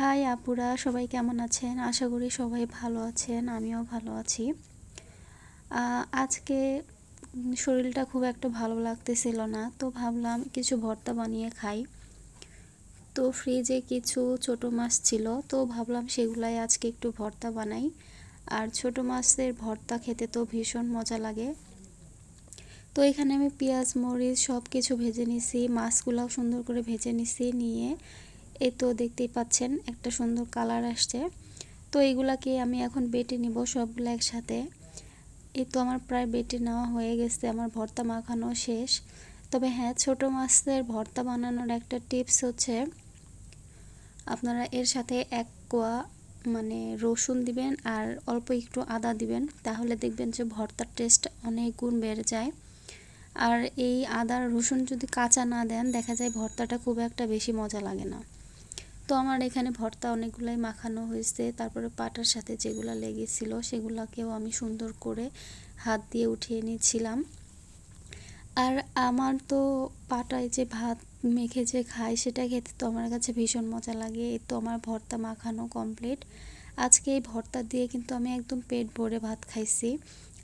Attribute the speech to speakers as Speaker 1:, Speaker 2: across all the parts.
Speaker 1: High আপুরা, সবাই কেমন আছেন? আশা করি সবাই ভালো আছেন, আমিও ভালো আছি। আজকে শরীরটা খুব একটা ভালো লাগতেছিল না, তো ভাবলাম কিছু ভর্তা বানিয়ে খাই। তো ফ্রিজে কিছু ছোট মাছ ছিল, তো ভাবলাম সেগুলাই আজকে একটু ভর্তা বানাই। আর ছোট মাছের ভর্তা খেতে তো ভীষণ মজা লাগে। তো এখানে আমি পেঁয়াজ, মরিচ সব কিছু ভেজে নিছি, মাছগুলাও সুন্দর করে ভেজে নিছি, নিয়ে এই তো দেখতেই পাচ্ছেন, একটা সুন্দর কালার আসছে। তো এইগুলাকে আমি এখন বেটে নিব সবগুলো একসাথে। এই তো আমার প্রায় বেটে নেওয়া হয়ে গেছে, আমার ভর্তা মাখানো শেষ। তবে হ্যাঁ ছোট মাছের ভর্তা বানানোর একটা টিপস হচ্ছে, আপনারা এর সাথে এক কোয়া মানে রসুন দিবেন আর অল্প একটু আদা দিবেন, তাহলে দেখবেন যে ভর্তার টেস্ট অনেক গুণ বেড়ে যায়। আর এই আদা রসুন যদি কাঁচা না দেন, দেখা যায় ভর্তাটা খুব একটা বেশি মজা লাগে না। তো আমার এখানে ভর্তা অনেকগুলাই মাখানো হয়েছে। তারপরে পাটার সাথে যেগুলো লেগেছিল সেগুলোকেও আমি সুন্দর করে হাত দিয়ে উঠিয়ে নিয়েছিলাম। আর আমার তো পাটায় যে ভাত মেখে যে খাই সেটা খেতে তো আমার কাছে ভীষণ মজা লাগে। এই তো আমার ভর্তা মাখানো কমপ্লিট। আজকে এই ভর্তা দিয়ে কিন্তু আমি একদম পেট ভরে ভাত খাইছি।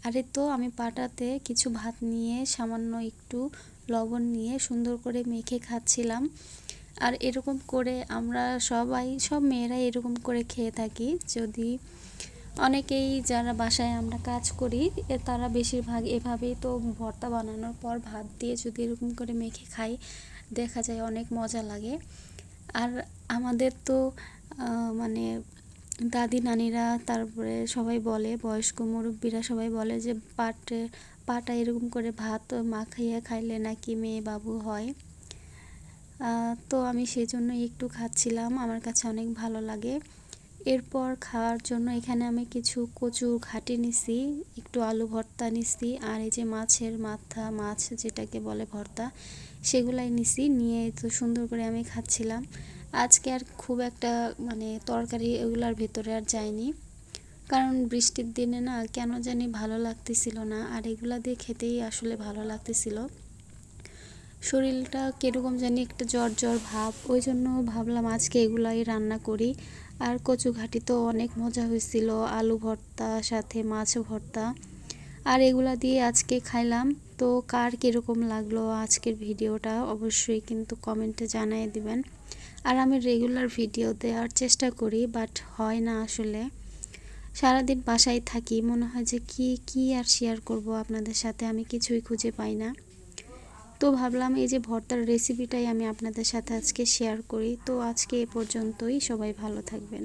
Speaker 1: আর এ তো আমি পাটাতে কিছু ভাত নিয়ে সামান্য একটু লবণ নিয়ে সুন্দর করে মেখে খাচ্ছিলাম। আর এরকম করে আমরা সবাই, সব মেয়েরাই এরকম করে খেয়ে থাকি। যদি অনেকেই যারা বাসায় আমরা কাজ করি তারা বেশিরভাগ এভাবেই তো ভর্তা বানানোর পর ভাত দিয়ে যদি এরকম করে মেখে খাই, দেখা যায় অনেক মজা লাগে। আর আমাদের তো মানে দাদি নানিরা তারপরে সবাই বলে, বয়স্ক মুরব্বীরা সবাই বলে যে পাটে, পাটা এরকম করে ভাত মাখাইয়া খাইলে নাকি মেয়ে বাবু হয়। তো আমি সেই জন্য একটু খাচ্ছিলাম। আমার কাছে অনেক ভালো লাগে। এরপর খাওয়ার জন্য এখানে আমি কিছু কচু ঘাটি নিছি, একটু আলু ভর্তা নিছি, আর এই যে মাছের মাথা, মাছ যেটাকে বলে ভর্তা, সেগুলাই নিছি, নিয়ে তো সুন্দর করে আমি খাচ্ছিলাম। আজকে আর খুব একটা মানে তরকারি এগুলার ভেতরে আর যায়নি। কারণ বৃষ্টির দিনে না কেন জানি ভালো লাগতেছিল না, আর এগুলা দিয়ে খেতেই আসলে ভালো লাগতেছিল। শরীরটা কীরকম জানি একটা জ্বর জ্বর ভাব, ওই জন্য ভাবলাম আজকে এগুলাই রান্না করি। আর কচু ঘাটি তো অনেক মজা হয়েছিল, আলু ভর্তা, সাথে মাছ ভর্তা। আর এগুলা দিয়ে আজকে খাইলাম। তো কার কীরকম লাগল আজকের ভিডিওটা অবশ্যই কিন্তু কমেন্টে জানিয়ে দিবেন। আর আমি রেগুলার ভিডিও দেওয়ার চেষ্টা করি বাট হয় না আসলে। সারাদিন বাসায় থাকি, মনে হয় যে কি কি আর শেয়ার করব আপনাদের সাথে, আমি কিছুই খুঁজে পাই না। তো ভাবলাম এই যে ভর্তার রেসিপিটাই আমি আপনাদের সাথে আজকে শেয়ার করি। তো আজকে এ পর্যন্তই। সবাই ভালো থাকবেন।